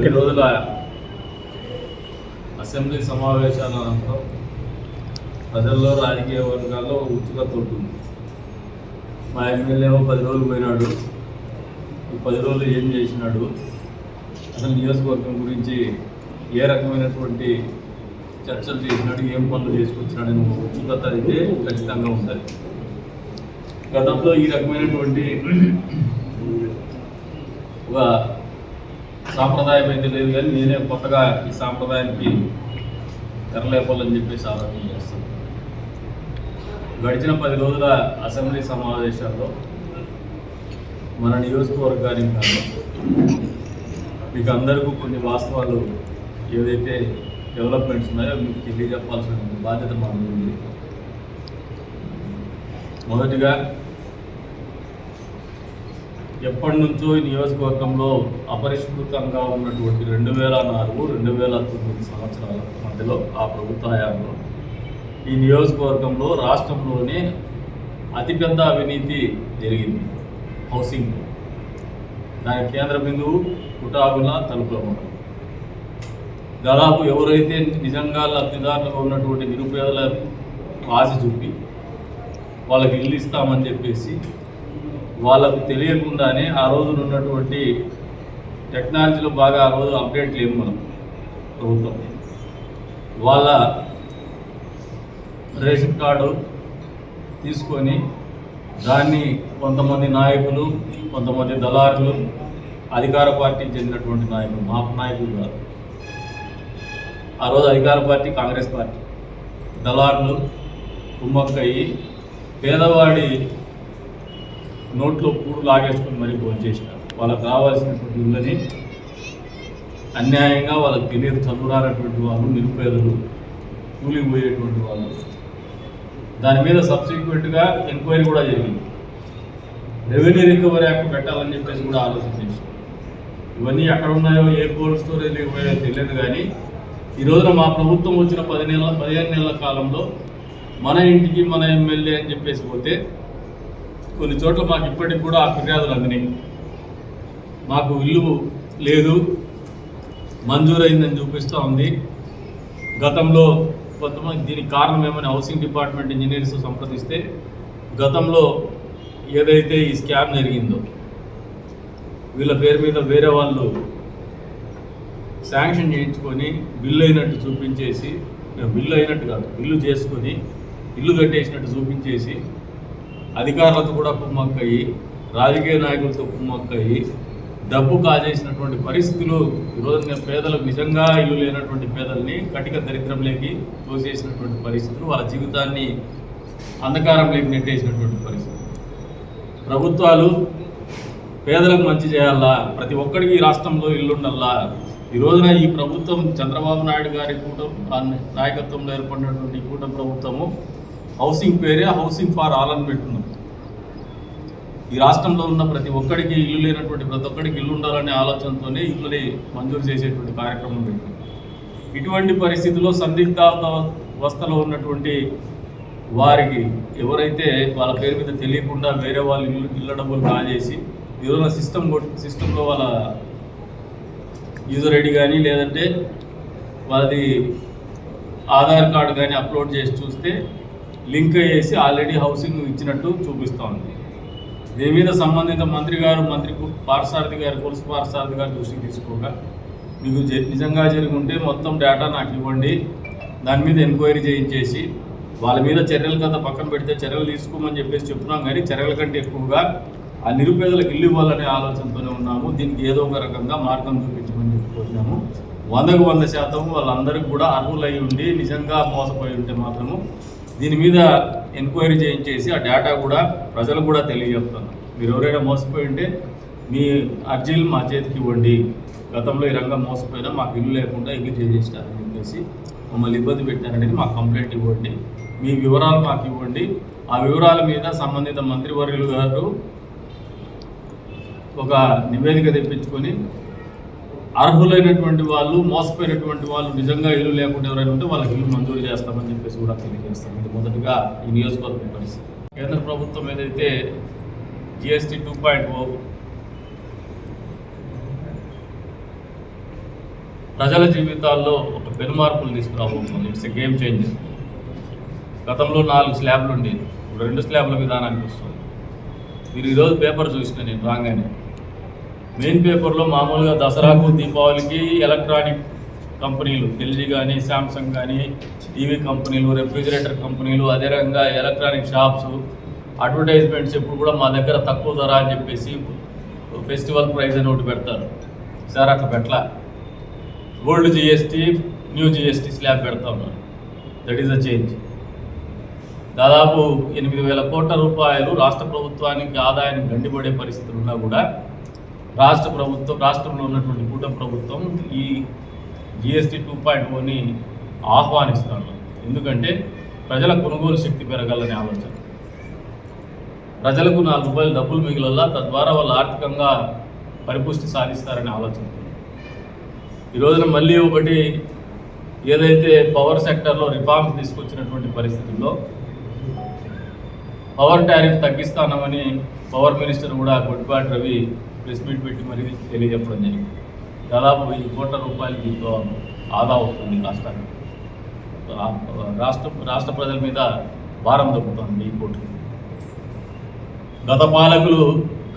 నిమిషం రోజుల అసెంబ్లీ సమావేశాల అనంతరం ప్రజల్లో రాజకీయ వర్గాల్లో ఉత్సుకత ఉంటుంది. మా ఎమ్మెల్యేమో పది రోజులు పోయినాడు. పది రోజులు ఏం చేసినాడు? అసలు నియోజకవర్గం గురించి ఏ రకమైనటువంటి చర్చలు చేసినాడు? ఏం పనులు చేసుకొచ్చినాడు? అని ఉత్సుకత అయితే ఖచ్చితంగా ఉంటుంది. గతంలో ఈ రకమైనటువంటి ఒక సాంప్రదాయం అయితే లేదు కానీ నేనే కొత్తగా ఈ సాంప్రదాయానికి తెరలేపాలని చెప్పేసి ఆలోచన చేస్తాను. గడిచిన పది రోజుల అసెంబ్లీ సమావేశాల్లో మన నియోజకవర్గానికి కాదు మీకు అందరికీ కొన్ని వాస్తవాలు ఏదైతే డెవలప్మెంట్స్ ఉన్నాయో మీకు తెలియజెప్పాల్సిన బాధ్యత మా ఉంది మొదటిగా ఎప్పటి నుంచో ఈ నియోజకవర్గంలో అపరిష్కృతంగా ఉన్నటువంటి రెండు వేల నాలుగు రెండు వేల తొమ్మిది సంవత్సరాల మధ్యలో ఆ ప్రభుత్వ హయాంలో ఈ నియోజకవర్గంలో రాష్ట్రంలోనే అతిపెద్ద అవినీతి జరిగింది. హౌసింగ్ దాని కేంద్ర బిందువు కుటాబుల తలుపుల దాదాపు ఎవరైతే నిజంగా లబ్ధిదారులుగా ఉన్నటువంటి నిరుపేదల ఆశ చూపి వాళ్ళకి ఇల్లు ఇస్తామని చెప్పేసి వాళ్ళకు తెలియకుండానే ఆ రోజున ఉన్నటువంటి టెక్నాలజీలో బాగా ఆ రోజు అప్డేట్ లేము మనం ప్రభుత్వం. వాళ్ళ రేషన్ కార్డు తీసుకొని దాన్ని కొంతమంది నాయకులు కొంతమంది దళారులు అధికార పార్టీకి చెందినటువంటి నాయకులు మా నాయకులు కాదు. ఆ రోజు అధికార పార్టీ కాంగ్రెస్ పార్టీ. దళారులు కుమ్మక్కయ్యి పేదవాడి నోట్లో పూడు లాగేసుకొని మరీ భోంచేసినారు వాళ్ళకి కావాల్సినటువంటి ఇళ్ళని అన్యాయంగా వాళ్ళకి తెలియదు చదువురానటువంటి వాళ్ళు నిరుపేదలు కూలికి పోయేటువంటి వాళ్ళు. దాని మీద సబ్సిక్వెంట్గా ఎంక్వైరీ కూడా జరిగింది. రెవెన్యూ రికవరీ యాక్ట్ పెట్టాలని చెప్పేసి కూడా ఆలోచించారు ఇవన్నీ ఎక్కడ ఉన్నాయో ఏ కోల్డ్ స్టోరేజ్ పోయో తెలియదు కానీ ఈ రోజున మా ప్రభుత్వం వచ్చిన పది నెలల పదిహేను నెలల కాలంలో మన ఇంటికి మన ఎమ్మెల్యే అని చెప్పేసి పోతే కొన్ని చోట్ల మాకు ఇప్పటికి కూడా ఆ ఫిర్యాదులు అందినాయి. మాకు ఇల్లు లేదు మంజూరైందని చూపిస్తూ ఉంది. గతంలో కొంతమంది దీనికి కారణం ఏమని హౌసింగ్ డిపార్ట్మెంట్ ఇంజనీర్స్ సంప్రదిస్తే గతంలో ఏదైతే ఈ స్కామ్ జరిగిందో వీళ్ళ పేరు మీద వేరే వాళ్ళు శాంక్షన్ చేయించుకొని బిల్లు అయినట్టు చూపించేసి బిల్లు అయినట్టు కాదు బిల్లు చేసుకొని ఇల్లు కట్టేసినట్టు చూపించేసి అధికారులతో కూడా కుమ్మక్కయ్యి రాజకీయ నాయకులతో కుమ్మక్కయ్యి డబ్బు కాజేసినటువంటి పరిస్థితులు ఈరోజు నేను పేదలకు నిజంగా ఇల్లు లేనటువంటి పేదల్ని కటిక దరిద్రంలోకి తోసేసినటువంటి పరిస్థితులు వాళ్ళ జీవితాన్ని అంధకారంలోకి నెట్టేసినటువంటి పరిస్థితులు. ప్రభుత్వాలు పేదలకు మంచి చేయాలా? ప్రతి ఒక్కడికి ఈ రాష్ట్రంలో ఇల్లుండల్లా ఈ రోజున ఈ ప్రభుత్వం చంద్రబాబు నాయుడు గారి కూటమి నాయకత్వంలో ఏర్పడినటువంటి కూటమి ప్రభుత్వము హౌసింగ్ పేరే హౌసింగ్ ఫార్ ఆల్ అని పెట్టుకుంది ఈ రాష్ట్రంలో ఉన్న ప్రతి ఒక్కడికి ఇల్లు లేనటువంటి ప్రతి ఒక్కడికి ఇల్లు ఉండాలనే ఆలోచనతోనే ఇల్లుని మంజూరు చేసేటువంటి కార్యక్రమం పెట్టింది ఇటువంటి పరిస్థితుల్లో సందిగ్ధావస్థలో ఉన్నటువంటి వారికి ఎవరైతే వాళ్ళ పేరు మీద తెలియకుండా వేరే వాళ్ళు ఇల్లు ఇళ్ళ డబ్బులు కాజేసి ఏదైనా సిస్టమ్ సిస్టంలో వాళ్ళ యూజర్ ఐడి కానీ లేదంటే వాళ్ళది ఆధార్ కార్డు కానీ అప్లోడ్ చేసి చూస్తే లింక్ చేసి ఆల్రెడీ హౌసింగ్ ఇచ్చినట్టు చూపిస్తూ ఉంది. దీని మీద సంబంధిత మంత్రి గారు మంత్రి కు- పార్సారథి గారు కొలుసు పార్సారథి గారు దృష్టికి తీసుకోగా మీకు జ- నిజంగా జరిగి ఉంటే మొత్తం డేటా నాకు ఇవ్వండి. దాని మీద ఎంక్వైరీ చేయించేసి వాళ్ళ మీద చర్యలు కదా పక్కన పెడితే చర్యలు తీసుకోమని చెప్పేసి చెప్తున్నాం కానీ చర్యల కంటే ఎక్కువగా ఆ నిరుపేదలకు ఇల్లు ఇవ్వాలనే ఆలోచనతోనే ఉన్నాము. దీనికి ఏదో ఒక రకంగా మార్గం చూపించమని చెప్పుకుంటున్నాము వందకు వంద శాతం వాళ్ళందరికీ కూడా అర్హులై ఉండి నిజంగా మోసపోయి ఉంటే మాత్రము దీని మీద ఎంక్వైరీ చేయించేసి ఆ డేటా కూడా ప్రజలు కూడా తెలియజెప్తాను మీరు ఎవరైనా మోసపోయి ఉంటే మీ అర్జీలు మా చేతికి ఇవ్వండి. గతంలో ఈ రంగం మోసపోయినా మాకు ఇల్లు లేకుండా ఇల్లు చేసేసినారని చెప్పేసి మమ్మల్ని ఇబ్బంది పెట్టారనేది మాకు కంప్లైంట్ ఇవ్వండి. మీ వివరాలు మాకు ఇవ్వండి. ఆ వివరాల మీద సంబంధిత మంత్రివర్యులు గారు ఒక నివేదిక తెప్పించుకొని అర్హులైనటువంటి వాళ్ళు మోసపోయినటువంటి వాళ్ళు నిజంగా ఇల్లు లేకుండా ఎవరైనా ఉంటే వాళ్ళకి ఇల్లు మంజూరు చేస్తామని చెప్పేసి కూడా తెలియజేస్తాం. ఇది మొదటగా ఈ నియోజకవర్గం పరిస్థితి. కేంద్ర ప్రభుత్వం ఏదైతే జిఎస్టీ టూ పాయింట్ ఓ ప్రజల జీవితాల్లో ఒక పెనుమార్పులు తీసుకురాబోతుంది ఇట్స్ ఎ గేమ్ చేంజర్ గతంలో నాలుగు స్లాబ్లు ఉండేది ఇప్పుడు రెండు స్లాబ్ల విధానానికి వస్తుంది. మీరు ఈరోజు పేపర్ చూసిన నేను రాగానే మెయిన్ పేపర్లో మామూలుగా దసరాకు దీపావళికి ఎలక్ట్రానిక్ కంపెనీలు ఎల్జీ కానీ శాంసంగ్ కానీ టీవీ కంపెనీలు రెఫ్రిజిరేటర్ కంపెనీలు అదే రకంగా ఎలక్ట్రానిక్ షాప్స్ అడ్వర్టైజ్మెంట్స్ ఎప్పుడు కూడా మా దగ్గర తక్కువ ధర అని చెప్పేసి ఫెస్టివల్ ప్రైజ్ అని ఒకటి పెడతారు. సార్ అట్లా పెట్టలా? Old GST new GST slab పెడతా ఉన్నారు. దట్ ఈస్ అ చేంజ్ దాదాపు ఎనిమిది వేల కోట్ల రూపాయలు రాష్ట్ర ప్రభుత్వానికి ఆదాయానికి గండిపడే పరిస్థితులు ఉన్నా కూడా రాష్ట్ర ప్రభుత్వం రాష్ట్రంలో ఉన్నటువంటి కూటమి ప్రభుత్వం ఈ జిఎస్టీ టూ పాయింట్ ఓని oh ఆహ్వానిస్తాను ఎందుకంటే ప్రజల కొనుగోలు శక్తి పెరగాలనే ఆలోచన. ప్రజలకు నాలుగు రూపాయలు డబ్బులు మిగిలల్లా తద్వారా వాళ్ళు ఆర్థికంగా పరిపుష్టి సాధిస్తారనే ఆలోచన. ఈ రోజున మళ్ళీ ఒకటి ఏదైతే పవర్ సెక్టర్లో రిఫార్మ్స్ తీసుకొచ్చినటువంటి పరిస్థితుల్లో పవర్ టారిఫ్ తగ్గిస్తానమని పవర్ మినిస్టర్ కూడా గొడ్డిపాటి రవి ప్రెస్ మీట్ పెట్టి మరీ తెలియజెప్పడం జరిగింది. దాదాపు వెయ్యి కోట్ల రూపాయలు దీంతో ఆదా అవుతుంది రాష్ట్రానికి. రాష్ట్ర రాష్ట్ర ప్రజల మీద భారం దొక్కుతుంది వెయ్యి కోట్లు గత పాలకులు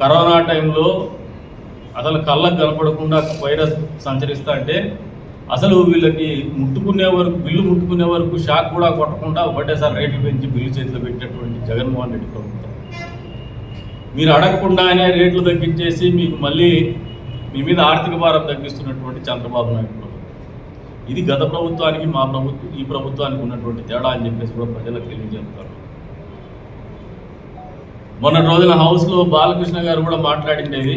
కరోనా టైంలో అసలు కళ్ళకు కనపడకుండా వైరస్ సంచరిస్తా అంటే అసలు వీళ్ళకి ముట్టుకునే వరకు బిల్లు ముట్టుకునే వరకు షాక్ కూడా కొట్టకుండా ఒకటేసారి రేట్లు పెంచి బిల్లు చేతిలో పెట్టినటువంటి జగన్మోహన్ రెడ్డి ప్రభుత్వం. మీరు అడగకుండానే రేట్లు తగ్గించేసి మీకు మళ్ళీ మీ మీద ఆర్థిక భారం తగ్గిస్తున్నటువంటి చంద్రబాబు నాయుడు ప్రభుత్వం ఇది గత ప్రభుత్వానికి మా ప్రభుత్వం ఈ ప్రభుత్వానికి ఉన్నటువంటి తేడా అని చెప్పేసి కూడా ప్రజలకు తెలియజేస్తారు. మొన్న రోజున హౌస్లో బాలకృష్ణ గారు కూడా మాట్లాడిండేది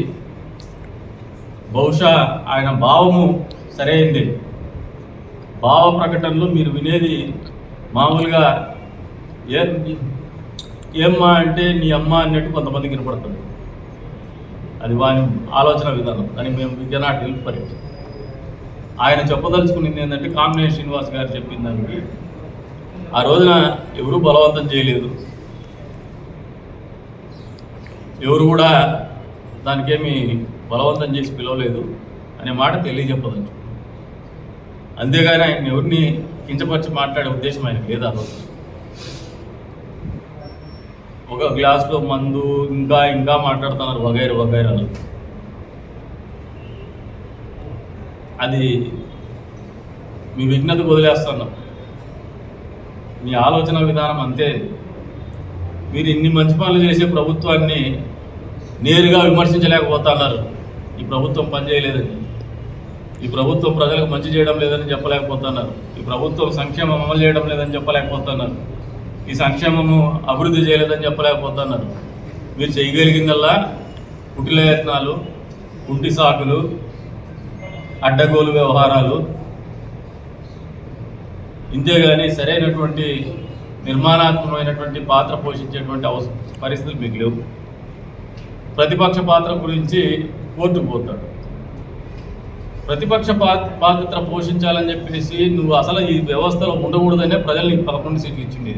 బహుశా ఆయన భావము సరైంది. భావ ప్రకటనలు మీరు వినేది మామూలుగా ఏ ఏమ్మా అంటే నీ అమ్మ అన్నట్టు కొంతమంది వినపడుతుంది. అది వాని ఆలోచన విధానం. కానీ మేము we cannot help for it ఆయన చెప్పదలుచుకున్నది ఏంటంటే కామినేని శ్రీనివాస్ గారు చెప్పిన దానికి ఆ రోజున ఎవరూ బలవంతం చేయలేదు. ఎవరు కూడా దానికేమి బలవంతం చేసి పిలవలేదు అనే మాట తెలియజెప్పదలుచుకున్నాను అంతేగాని ఆయన ఎవరిని కించపరిచి మాట్లాడే ఉద్దేశం ఆయనకు లేదు ఆ రోజు ఒక గ్లాస్లో మందు ఇంకా ఇంకా మాట్లాడుతున్నారు వగైరు వగైరాలు అది మీ విఘ్నతకు వదిలేస్తున్నాం మీ ఆలోచన విధానం అంతే. మీరు ఇన్ని మంచి పనులు చేసే ప్రభుత్వాన్ని నేరుగా విమర్శించలేకపోతున్నారు. ఈ ప్రభుత్వం పనిచేయలేదని ఈ ప్రభుత్వం ప్రజలకు మంచి చేయడం లేదని చెప్పలేకపోతున్నారు. ఈ ప్రభుత్వం సంక్షేమం అమలు చేయడం లేదని చెప్పలేకపోతున్నారు. ఈ సంక్షేమము అభివృద్ధి చేయలేదని చెప్పలేకపోతున్నారు. మీరు చేయగలిగిందల్లా కుటిలయత్నాలు కుంటి సాకులు అడ్డగోలు వ్యవహారాలు ఇంతేగాని సరైనటువంటి నిర్మాణాత్మకమైనటువంటి పాత్ర పోషించేటువంటి అవస పరిస్థితులు మీకు లేవు. ప్రతిపక్ష పాత్ర గురించి కోర్టుకు పోతాడు. ప్రతిపక్ష పాత్ర పోషించాలని చెప్పేసి నువ్వు అసలు ఈ వ్యవస్థలో ఉండకూడదనే ప్రజలు నీకు పదకొండు సీట్లు ఇచ్చింది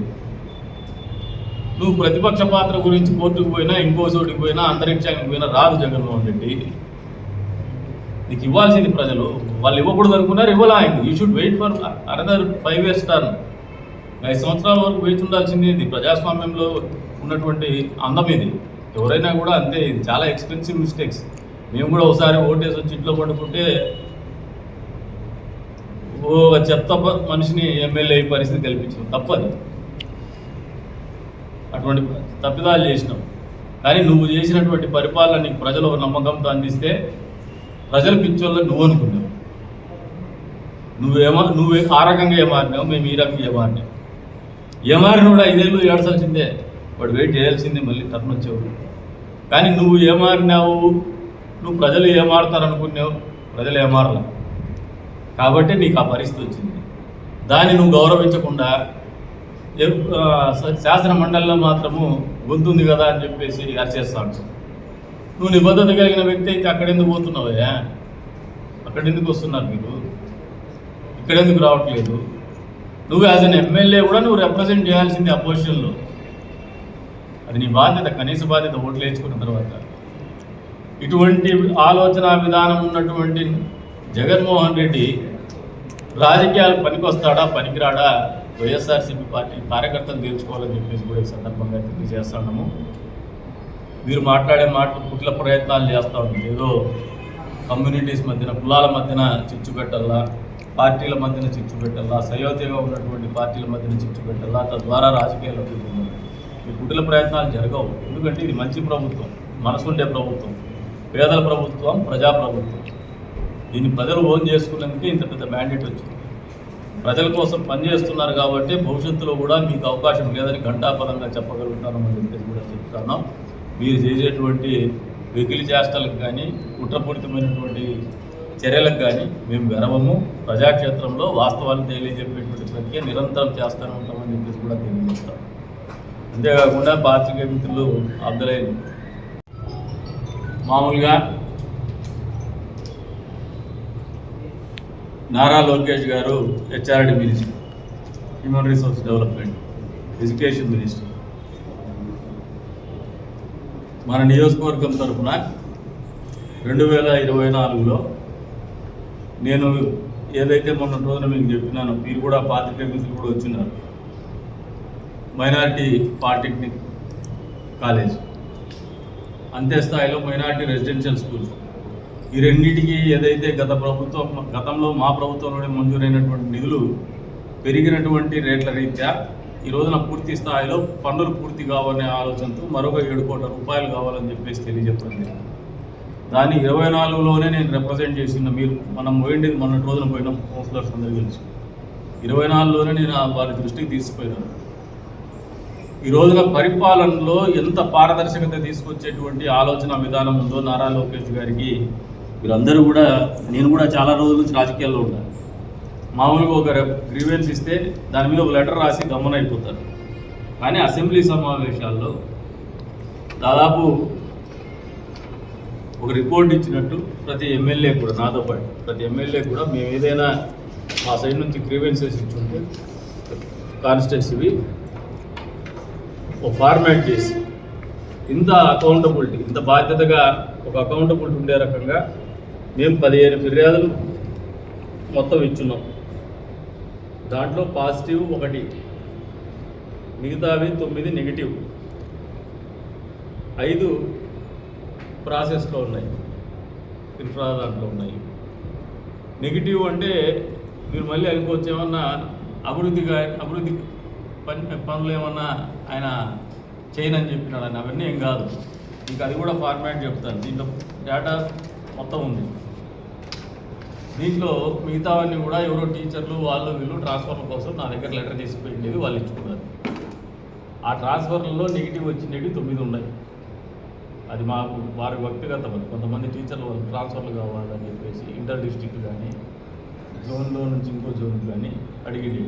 నువ్వు ప్రతిపక్ష పాత్ర గురించి కోర్టుకు పోయినా ఇంకో చోటికి పోయినా అంతరిక్షానికి పోయినా రాదు జగన్మోహన్ రెడ్డి. నీకు ఇవ్వాల్సింది ప్రజలు. వాళ్ళు ఇవ్వకూడదు అనుకున్నారు ఇవ్వాలా ఆయన you should wait for another five years turn ఐదు సంవత్సరాల వరకు వేచి ఉండాల్సింది ఇది. ప్రజాస్వామ్యంలో ఉన్నటువంటి అందం ఇది. ఎవరైనా కూడా అంతే ఇది చాలా ఎక్స్పెన్సివ్ మిస్టేక్స్ మేము కూడా ఒకసారి ఓటేసి వచ్చి ఇంట్లో పడుకుంటే ఓ చెత్త మనిషిని ఎమ్మెల్యే పరిస్థితి కల్పించాం తప్పదు. అటువంటి తప్పిదాలు చేసినాం. కానీ నువ్వు చేసినటువంటి పరిపాలన నీకు ప్రజలు ఒక నమ్మకంతో అందిస్తే ప్రజలు పిచ్చోళ్ళు నువ్వు అనుకున్నావు నువ్వేమో నువ్వు ఆ రకంగా ఏమారినావు మేము ఈ రకంగా ఏమారినాం. ఏమారిన కూడా ఐదేళ్ళు ఏడ్చాల్సిందే వాడు వెయిట్ చేయాల్సిందే మళ్ళీ టర్న్ వచ్చేవాడు. కానీ నువ్వు ఏమారినావు నువ్వు ప్రజలు ఏమారుతారనుకున్నావు ప్రజలు ఏమారలా. కాబట్టి నీకు ఆ పరిస్థితి వచ్చింది. దాన్ని నువ్వు గౌరవించకుండా శాసన మండలిలో మాత్రము గొంతుంది కదా అని చెప్పేసి అరిచేస్తాను నువ్వు నిబద్ధత కలిగిన వ్యక్తి అయితే అక్కడెందుకు పోతున్నావయ్యా? అక్కడెందుకు వస్తున్నారు మీరు? ఇక్కడెందుకు రావట్లేదు? నువ్వు యాజ్ అన్ ఎమ్మెల్యే కూడా నువ్వు రిప్రజెంట్ చేయాల్సింది అపోజిషన్లో అది నీ బాధ్యత కనీస బాధ్యత ఓట్లు వేసుకున్న తర్వాత. ఇటువంటి ఆలోచన విధానం ఉన్నటువంటి జగన్మోహన్ రెడ్డి రాజకీయాలు పనికొస్తాడా పనికిరాడా? వైఎస్ఆర్సీపీ పార్టీ కార్యకర్తలు తీర్చుకోవాలని చెప్పేసి కూడా ఈ సందర్భంగా తెలియజేస్తున్నాము మీరు మాట్లాడే మాటలు పుట్ల ప్రయత్నాలు చేస్తూ ఉంటారు ఏదో కమ్యూనిటీస్ మధ్యన కులాల మధ్యన చిచ్చు పెట్టాలా పార్టీల మధ్యన చిచ్చు పెట్టాలా సయోధ్యగా ఉన్నటువంటి పార్టీల మధ్యన చిచ్చు పెట్టాలా తద్వారా రాజకీయాల్లో ఈ కుటిల ప్రయత్నాలు జరగవు. ఎందుకంటే ఇది మంచి ప్రభుత్వం మనసుండే ప్రభుత్వం పేదల ప్రభుత్వం ప్రజా ప్రభుత్వం దీన్ని ప్రజలు ఓన్ చేసుకునేందుకే ఇంత పెద్ద మ్యాండేట్ వచ్చింది. ప్రజల కోసం పనిచేస్తున్నారు కాబట్టి భవిష్యత్తులో కూడా మీకు అవకాశం లేదని ఘంటాపదంగా చెప్పగలుగుతానని చెప్పేసి కూడా చెప్తున్నాం మీరు చేసేటువంటి వెకిలి చేష్టలకు కానీ కుట్రపూరితమైనటువంటి చర్యలకు కానీ మేము గర్వము. ప్రజాక్షేత్రంలో వాస్తవాన్ని తెలియజెప్పేటువంటి ప్రక్రియ నిరంతరం చేస్తూనే ఉంటామని చెప్పేసి కూడా తెలియజేస్తాం అంతేకాకుండా పాత్రికేయ మిత్రులు అబ్దులైన. మామూలుగా నారా లోకేష్ గారు HRD minister human resource development education minister. మన నియోజకవర్గం తరఫున రెండు వేల ఇరవై నాలుగులో నేను ఏదైతే మొన్న రోజున మీకు చెప్పినానో మీరు కూడా పాత్రికేయ మిత్రులు కూడా వచ్చినారు. Minority polytechnic college. అంతే స్థాయిలో మైనారిటీ రెసిడెన్షియల్ స్కూల్స్ ఈ రెండింటికి ఏదైతే గత ప్రభుత్వం గతంలో మా ప్రభుత్వంలోనే మంజూరైనటువంటి నిధులు పెరిగినటువంటి రేట్ల రీత్యా ఈ రోజున పూర్తి స్థాయిలో పనులు పూర్తి కావాలనే ఆలోచనతో మరొక ఏడు కోట్ల రూపాయలు కావాలని చెప్పేసి తెలియజెప్పండి దాన్ని ఇరవై నాలుగులోనే నేను రిప్రజెంట్ చేసిన మీరు. మనం పోయిండేది మొన్నటి రోజున పోయినాం కౌన్సిలర్స్ అందరూ కలిసి ఇరవై నాలుగులోనే నేను ఆ వారి దృష్టికి తీసుకుపోయినాను. ఈ రోజున పరిపాలనలో ఎంత పారదర్శకత తీసుకొచ్చేటువంటి ఆలోచన విధానం ఉందో నారా లోకేష్ గారికి వీరందరూ కూడా నేను కూడా చాలా రోజుల నుంచి రాజకీయాల్లో ఉన్నాను మామూలుగా ఒక గ్రీవెన్స్ ఇస్తే దాని మీద ఒక లెటర్ రాసి గమనైపోతారు. అయిపోతారు కానీ అసెంబ్లీ సమావేశాల్లో దాదాపు ఒక రిపోర్ట్ ఇచ్చినట్టు ప్రతి ఎమ్మెల్యే కూడా నాతో పాటు ప్రతి ఎమ్మెల్యే కూడా మేము ఏదైనా మా సైడ్ నుంచి గ్రీవెన్సెస్ ఇచ్చుంటే కాన్స్టిట్యున్సీవి ఒక ఫార్మాట్ చేసి ఇంత అకౌంటబిలిటీ ఇంత బాధ్యతగా ఒక అకౌంటబిలిటీ ఉండే రకంగా మేము పదిహేను ఫిర్యాదులు మొత్తం ఇచ్చున్నాం. దాంట్లో పాజిటివ్ ఒకటి మిగతావి తొమ్మిది నెగిటివ్. ఐదు ప్రాసెస్లో ఉన్నాయి ఇన్ఫ్రా దాంట్లో ఉన్నాయి. నెగిటివ్ అంటే మీరు మళ్ళీ అనుకోవచ్చు ఏమన్నా అభివృద్ధిగా అభివృద్ధి పని పనులు ఏమన్నా ఆయన చేయనని చెప్పినాడు అని అవన్నీ ఏం కాదు. ఇంకా అది కూడా ఫార్మాట్ చెప్తాను. దీంట్లో డేటా మొత్తం ఉంది. దీంట్లో మిగతావన్నీ కూడా ఎవరో టీచర్లు వాళ్ళు వీళ్ళు ట్రాన్స్ఫర్ల కోసం నా దగ్గర లెటర్ తీసుకుపోయిండేది వాళ్ళు ఇచ్చుకున్నారు. ఆ ట్రాన్స్ఫర్లలో నెగిటివ్ వచ్చినవి తొమ్మిది ఉన్నాయి. అది మాకు వారి వ్యక్తిగతం కొంతమంది టీచర్లు వాళ్ళు ట్రాన్స్ఫర్లు కావాలని చెప్పేసి ఇంటర్ డిస్ట్రిక్ట్ కానీ జోన్లో నుంచి ఇంకో జోన్ కానీ అడిగింది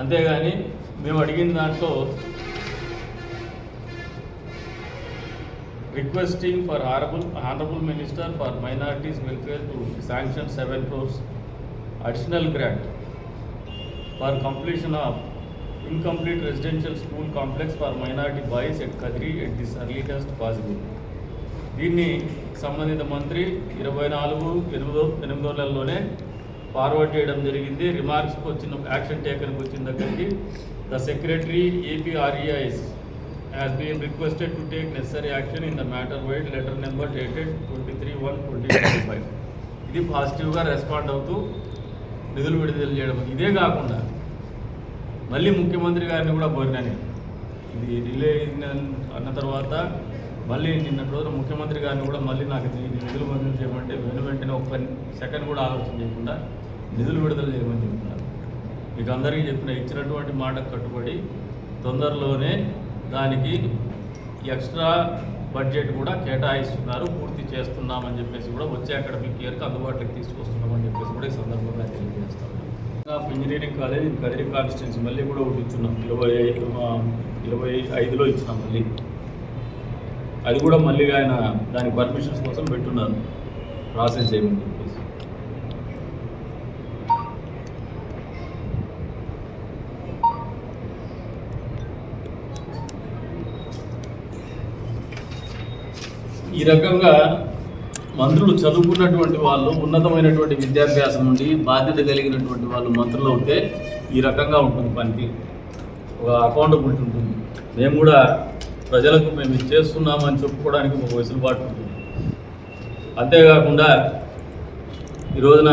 అంతేగాని మేము అడిగిన దాంట్లో requesting for horrible honourable minister for minorities welfare to sanction seven crores additional grant for completion of incomplete residential school complex for minority boys at Kadri at this earliest possible. దీన్ని సంబంధిత మంత్రి ఇరవై నాలుగు ఎనిమిదో ఎనిమిదో నెలలోనే ఫార్వర్డ్ చేయడం జరిగింది రిమార్క్స్కి వచ్చిన యాక్షన్ టేకన్కి వచ్చిన దగ్గరికి the secretary APREIS has been requested to take necessary action in the matter vide letter number dated twenty three one twenty twenty five ఇది పాజిటివ్గా రెస్పాండ్ అవుతూ నిధులు విడుదల చేయడం. ఇదే కాకుండా మళ్ళీ ముఖ్యమంత్రి గారిని కూడా కోరినాను ఇది డిలే అన్న తర్వాత మళ్ళీ నిన్న రోజున ముఖ్యమంత్రి గారిని కూడా మళ్ళీ నాకు ఇది నిధులు మంజూరు చేయమంటే వెను వెంటనే ఒక సెకండ్ కూడా ఆలోచన చేయకుండా నిధులు విడుదల చేయమని చెప్తున్నారు మీకు అందరికీ చెప్పిన ఇచ్చినటువంటి మాటకు కట్టుబడి తొందరలోనే దానికి ఎక్స్ట్రా బడ్జెట్ కూడా కేటాయిస్తున్నారు పూర్తి చేస్తున్నామని చెప్పేసి కూడా వచ్చే అకాడమిక్ ఇయర్కి అందుబాటులోకి తీసుకొస్తున్నామని చెప్పేసి కూడా ఈ సందర్భంగా తెలియజేస్తాం of engineering college Kadiri constituency మళ్ళీ కూడా ఒకటి ఇచ్చున్నాం. ఇరవై ఐదు ఇరవై ఐదులో ఇచ్చినాం మళ్ళీ. అది కూడా మళ్ళీ ఆయన దాని పర్మిషన్స్ కోసం పెట్టున్నారు. ప్రాసెస్ చేయమని చెప్పేసి ఈ రకంగా మంత్రులు చదువుకున్నటువంటి వాళ్ళు ఉన్నతమైనటువంటి విద్యాభ్యాసం నుండి బాధ్యత కలిగినటువంటి వాళ్ళు మంత్రులు అవుతే ఈ రకంగా ఉంటుంది పనికి. ఒక అకౌంటబిలిటీ ఉంటుంది. మేము కూడా ప్రజలకు మేము ఇది చేస్తున్నామని చెప్పుకోవడానికి ఒక వెసులుబాటు ఉంటుంది. అంతేకాకుండా ఈ రోజున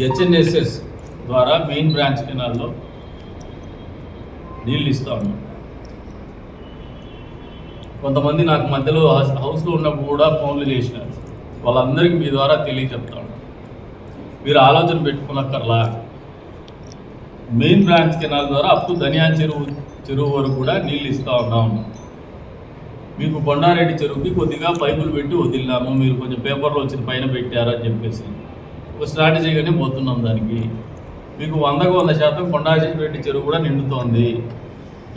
హెచ్ఎన్ఎస్ఎస్ ద్వారా మెయిన్ బ్రాంచ్ కెనాల్లో నీళ్ళు ఇస్తా ఉన్నాం. కొంతమంది నాకు మధ్యలో హౌస్- హౌస్లో ఉన్నప్పుడు కూడా ఫోన్లు చేసినారు. వాళ్ళందరికీ మీ ద్వారా తెలియజెప్తాను. మీరు ఆలోచన పెట్టుకున్నక్కర్లా మెయిన్ బ్రాంచ్ కెనాల్ ద్వారా అప్ ధనియా ధనియాన్ చెరువు చెరువు వరకు కూడా నీళ్ళు ఇస్తూ ఉన్నాం. మీకు కొండారెడ్డి చెరువుకి కొద్దిగా పైపులు పెట్టి వదిలినాము. మీరు కొంచెం పేపర్లో వచ్చిన పైన పెట్టారని చెప్పేసి. ఒక స్ట్రాటజీగానే పోతున్నాం దానికి. మీకు వందకు వంద శాతం కొండారెడ్డి చెరువు కూడా నిండుతోంది.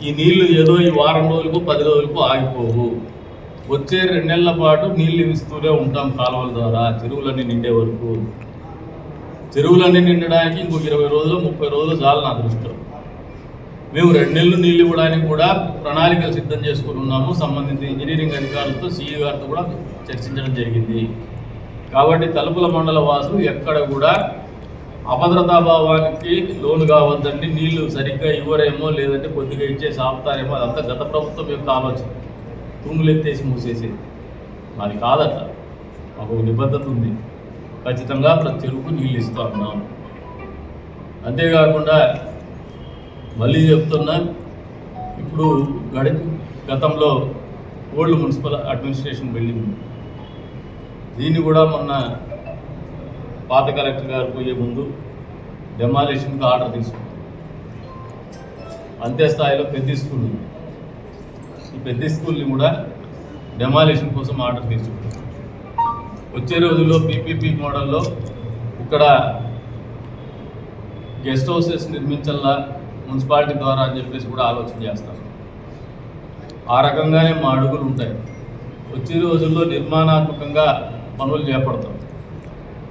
ఈ నీళ్ళు ఏదో ఈ వారం రోజులకు పది రోజులకు ఆగిపోవు. వచ్చే రెండు నెలల పాటు నీళ్ళు ఇస్తూనే ఉంటాం కాలువల ద్వారా చెరువులన్నీ నిండే వరకు. చెరువులన్నీ నిండడానికి ఇంకొక ఇరవై రోజులు ముప్పై రోజులు చాలు నా దృష్టిలో. మేము రెండు నెలలు నీళ్ళు ఇవ్వడానికి కూడా ప్రణాళికలు సిద్ధం చేసుకుని ఉన్నాము. సంబంధిత ఇంజనీరింగ్ అధికారులతో సిఈ గారితో కూడా చర్చించడం జరిగింది. కాబట్టి తలుపుల మండల వాసులు ఎక్కడ కూడా అభద్రతాభావానికి లోను కావద్దండి నీళ్ళు సరిగ్గా ఇవ్వరేమో లేదంటే కొద్దిగా ఇచ్చేసి ఆపుతారేమో అదంతా గత ప్రభుత్వం యొక్క ఆలోచన. తూములు ఎత్తేసి మూసేసేది మాది కాదట మాకు ఒక నిబద్ధత ఉంది. ఖచ్చితంగా ప్రతి చెరువుకు నీళ్ళు ఇస్తూ అంతేకాకుండా మళ్ళీ చెప్తున్నా ఇప్పుడు గడి గతంలో ఓల్డ్ మున్సిపల్ అడ్మినిస్ట్రేషన్ బిల్డింగ్ దీన్ని కూడా మొన్న పాత కలెక్టర్ గారు పోయే ముందు డెమాలిషన్కి ఆర్డర్ తీసుకున్నాం అంతే స్థాయిలో పెద్ద స్కూల్ ఉంది. ఈ పెద్ద స్కూల్ని కూడా డెమాలిషన్ కోసం ఆర్డర్ తీసుకున్నాం వచ్చే రోజుల్లో పీపీపీ మోడల్లో ఇక్కడ గెస్ట్ హౌసెస్ నిర్మించాలా మున్సిపాలిటీ ద్వారా అని చెప్పేసి కూడా ఆలోచన చేస్తారు. ఆ రకంగానే మా అడుగులు ఉంటాయి. వచ్చే రోజుల్లో నిర్మాణాత్మకంగా పనులు చేపడతాం.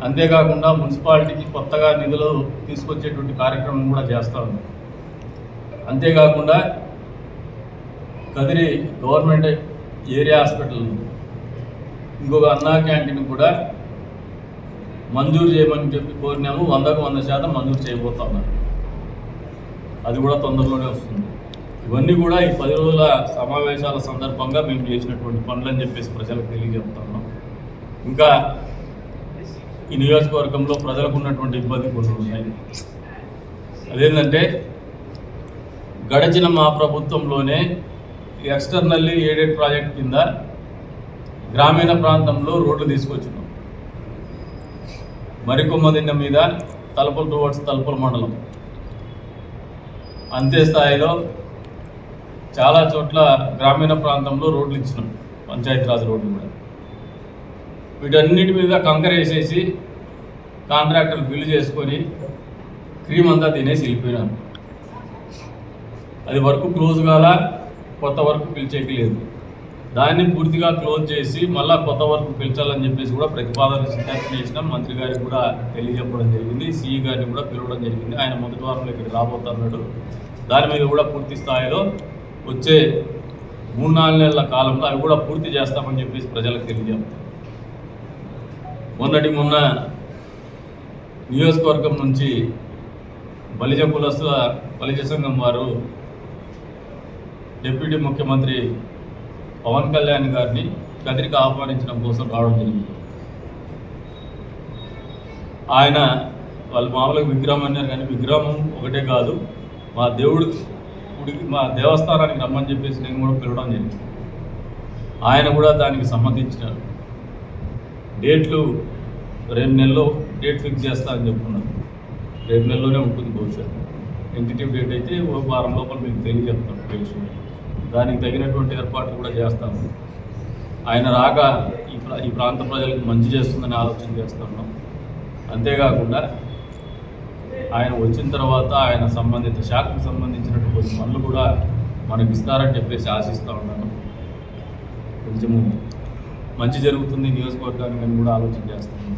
అంతేకాకుండా మున్సిపాలిటీకి కొత్తగా నిధులు తీసుకొచ్చేటువంటి కార్యక్రమం కూడా చేస్తాం అంతేకాకుండా కదిరి గవర్నమెంట్ ఏరియా హాస్పిటల్ ఇంకొక అన్నా క్యాంటీన్ కూడా మంజూరు చేయమని చెప్పి కోరినాము. వందకు వంద శాతం మంజూరు చేయబోతా ఉన్నారు అది కూడా తొందరలోనే వస్తుంది. ఇవన్నీ కూడా ఈ పది రోజుల సమావేశాల సందర్భంగా మేము చేసినటువంటి పనులు అని చెప్పేసి ప్రజలకు తెలియజెప్తున్నాం ఇంకా ఈ నియోజకవర్గంలో ప్రజలకు ఉన్నటువంటి ఇబ్బంది కొన్ని ఉన్నాయి. అదేంటంటే గడిచిన మా ప్రభుత్వంలోనే ఎక్స్టర్నల్లీ ఎయిడెడ్ ప్రాజెక్ట్ కింద గ్రామీణ ప్రాంతంలో రోడ్లు తీసుకొచ్చినాం. మరికొమ్మదిన్న మీద తలుపుల టువర్డ్స్ తలుపుల మండలం. అంతే స్థాయిలో చాలా చోట్ల గ్రామీణ ప్రాంతంలో రోడ్లు ఇచ్చినాం. పంచాయతీరాజ్ రోడ్లు కూడా. వీటన్నిటి మీద కంకర వేసేసి కాంట్రాక్టర్లు బిల్లు చేసుకొని క్రీమ్ అంతా తినేసి వెళ్ళిపోయినారు. అది వర్క్ క్లోజ్ కాల కొత్త వర్క్ పిలిచేకి లేదు. దాన్ని పూర్తిగా క్లోజ్ చేసి మళ్ళీ కొత్త వర్క్ పిలిచాలని చెప్పేసి కూడా ప్రతిపాదన సిద్ధాంతం చేసినాం. మంత్రి గారికి కూడా తెలియజెప్పడం జరిగింది. సిఈ గారిని కూడా పిలవడం జరిగింది. ఆయన మొదటి వారంలో ఇక్కడ రాబోతున్నాడు దాని మీద కూడా పూర్తి స్థాయిలో వచ్చే మూడు నాలుగు నెలల కాలంలో అవి కూడా పూర్తి చేస్తామని చెప్పేసి ప్రజలకు తెలియజేస్తాం మొన్నటి మొన్న నియోజకవర్గం నుంచి బలిజ కులస్తుల బలిజ సంఘం వారు డిప్యూటీ ముఖ్యమంత్రి పవన్ కళ్యాణ్ గారిని కదిరికి ఆహ్వానించడం కోసం రావడం జరిగింది. ఆయన వాళ్ళు మామూలుగా విగ్రహం అన్నారు కానీ విగ్రహం ఒకటే కాదు మా దేవుడు గుడికి మా దేవస్థానానికి రమ్మని చెప్పేసి నేను కూడా పిలవడం జరిగింది. ఆయన కూడా దానికి సమ్మతించినారు. డేట్లు రెండు నెలలో డేట్ ఫిక్స్ చేస్తా అని చెప్పుకున్నాను. రెండు నెలలోనే ఉంటుంది బహుశా. ఎంటిటివ్ డేట్ అయితే ఒక వారం లోపల మీకు తెలియజెప్తాను తెలుసు దానికి తగినటువంటి ఏర్పాట్లు కూడా చేస్తాము ఆయన రాక ఈ ఈ ప్రాంత ప్రజలకు మంచి చేస్తుందని ఆలోచన చేస్తున్నాం అంతేకాకుండా ఆయన వచ్చిన తర్వాత ఆయన సంబంధిత శాఖకు సంబంధించినటువంటి పనులు కూడా మనకి ఇస్తారని చెప్పేసి ఆశిస్తూ ఉన్నాను. కొంచెము మంచి జరుగుతుంది నియోజకవర్గానికి అని కూడా ఆలోచన చేస్తున్నాను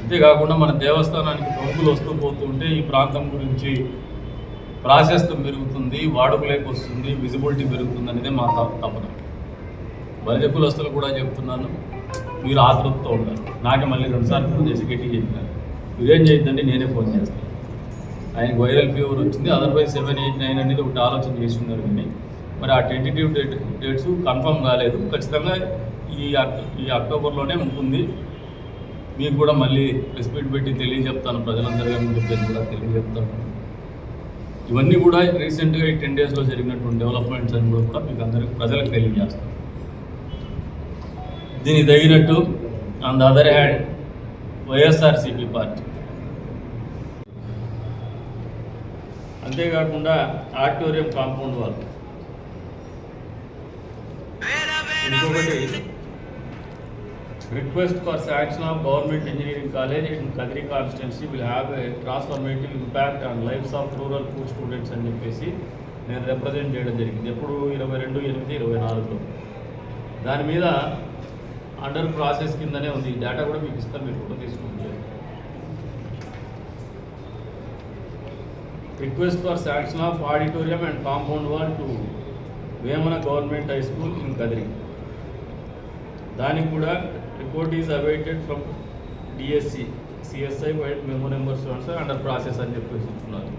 అంతేకాకుండా మన దేవస్థానానికి ప్రముఖులు వస్తూ పోతూ ఉంటే ఈ ప్రాంతం గురించి ప్రాశస్తం పెరుగుతుంది వాడుకలేకి వస్తుంది విజిబిలిటీ పెరుగుతుంది అనేది మా తపన. బలిజ కులస్తులు కూడా చెప్తున్నాను మీరు ఆతృప్తితో ఉండాలి. నాకే మళ్ళీ రెండుసార్లు ఫోన్ చేసి గట్టి చెప్పినారు. మీరేం చేయొద్దండి నేనే ఫోన్ చేస్తాను. ఆయన వైరల్ ఫీవర్ వచ్చింది అదర్వైజ్ సెవెన్ ఎయిట్ నైన్ అనేది ఒకటి ఆలోచన చేసి ఉన్నారు కానీ మరి ఆ టెంటేటివ్ డేట్ డేట్స్ కన్ఫర్మ్ కాలేదు. ఖచ్చితంగా ఈ అక్- ఈ అక్టోబర్లోనే ఉంటుంది. మీకు కూడా మళ్ళీ ప్రెస్ మీట్ పెట్టి తెలియజెప్తాను. ప్రజలందరికీ కానీ కూడా తెలియజెప్తాను. ఇవన్నీ కూడా రీసెంట్గా ఈ టెన్ డేస్లో జరిగినటువంటి డెవలప్మెంట్స్ అని కూడా మీకు అందరికి ప్రజలకు తెలియజేస్తాను. దీనికి తగినట్టు on the other hand YSRCP party. అంతేకాకుండా ఆడిటోరియం కాంపౌండ్ వాళ్ళు. ఇంకొకటి request for sanction of government engineering college in Kadiri constituency will have a transformative impact on lives of rural poor students అని చెప్పేసి నేను రిప్రజెంట్ చేయడం జరిగింది. ఎప్పుడు? ఇరవై రెండు ఎనిమిది ఇరవై నాలుగులో. దాని మీద అండర్ ప్రాసెస్ కిందనే ఉంది. డేటా కూడా మీకు ఇస్తాను. మీరు కూడా తీసుకుంటారు request for sanction of auditorium and compound wall to Vemana government high school in Kadiri దానికి కూడా report is awaited from DSC CSI vide memo numbers sir under process అని చెప్పేసి ఇస్తున్నారు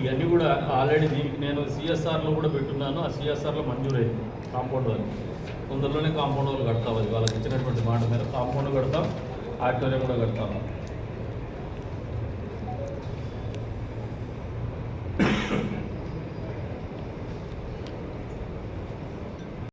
ఇవన్నీ కూడా ఆల్రెడీ దీనికి నేను సిఎస్ఆర్లో కూడా పెట్టున్నాను. ఆ సిఎస్ఆర్లో మంజూరైంది కాంపౌండ్ వాళ్ళు తొందరలోనే కాంపౌండ్ వాళ్ళు కడతాం అది. వాళ్ళకి ఇచ్చినటువంటి మాట మీద కాంపౌండ్ కడతాం. ఆడిటోరియం కూడా కడతాము